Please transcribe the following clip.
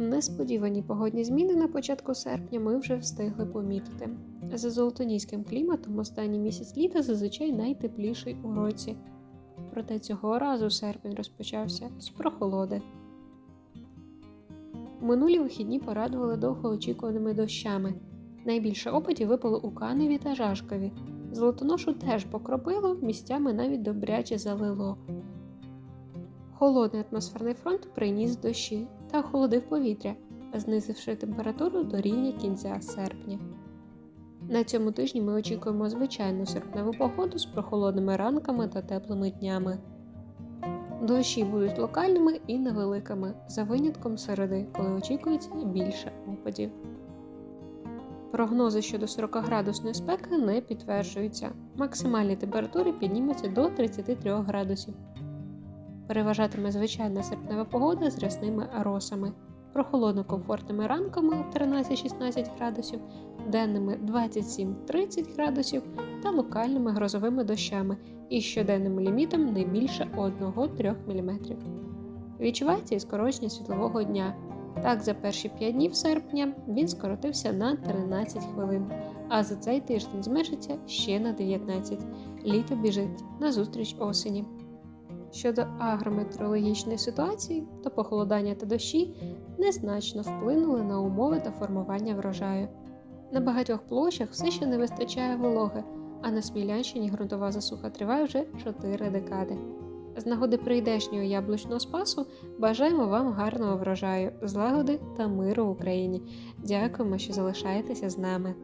Несподівані погодні зміни на початку серпня ми вже встигли помітити. За золотоніським кліматом останній місяць літа зазвичай найтепліший у році. Проте цього разу серпень розпочався з прохолоди. Минулі вихідні порадували довгоочікуваними дощами. Найбільше опадів випало у Каневі та Жашкові. Золотоношу теж покропило, місцями навіть добряче залило. Холодний атмосферний фронт приніс дощі та охолодив повітря, знизивши температуру до рівня кінця серпня. На цьому тижні ми очікуємо звичайну серпневу погоду з прохолодними ранками та теплими днями. Дощі будуть локальними і невеликими, за винятком середи, коли очікується більше опадів. Прогнози щодо 40-градусної спеки не підтверджуються. Максимальні температури піднімуться до 33 градусів. Переважатиме звичайна серпнева погода з рясними росами, прохолодно комфортними ранками 13-16 градусів, денними 27-30 градусів та локальними грозовими дощами із щоденним лімітом не більше 1-3 мм. Відчувається і скорочення світлового дня. Так, за перші 5 днів серпня він скоротився на 13 хвилин, а за цей тиждень зменшиться ще на 19. Літо біжить назустріч осені. Щодо агрометеорологічної ситуації, то похолодання та дощі незначно вплинули на умови та формування врожаю. На багатьох площах все ще не вистачає вологи, а на Смілянщині ґрунтова засуха триває вже 4 декади. З нагоди прийдешнього яблучного спасу бажаємо вам гарного врожаю, злагоди та миру в Україні. Дякуємо, що залишаєтеся з нами.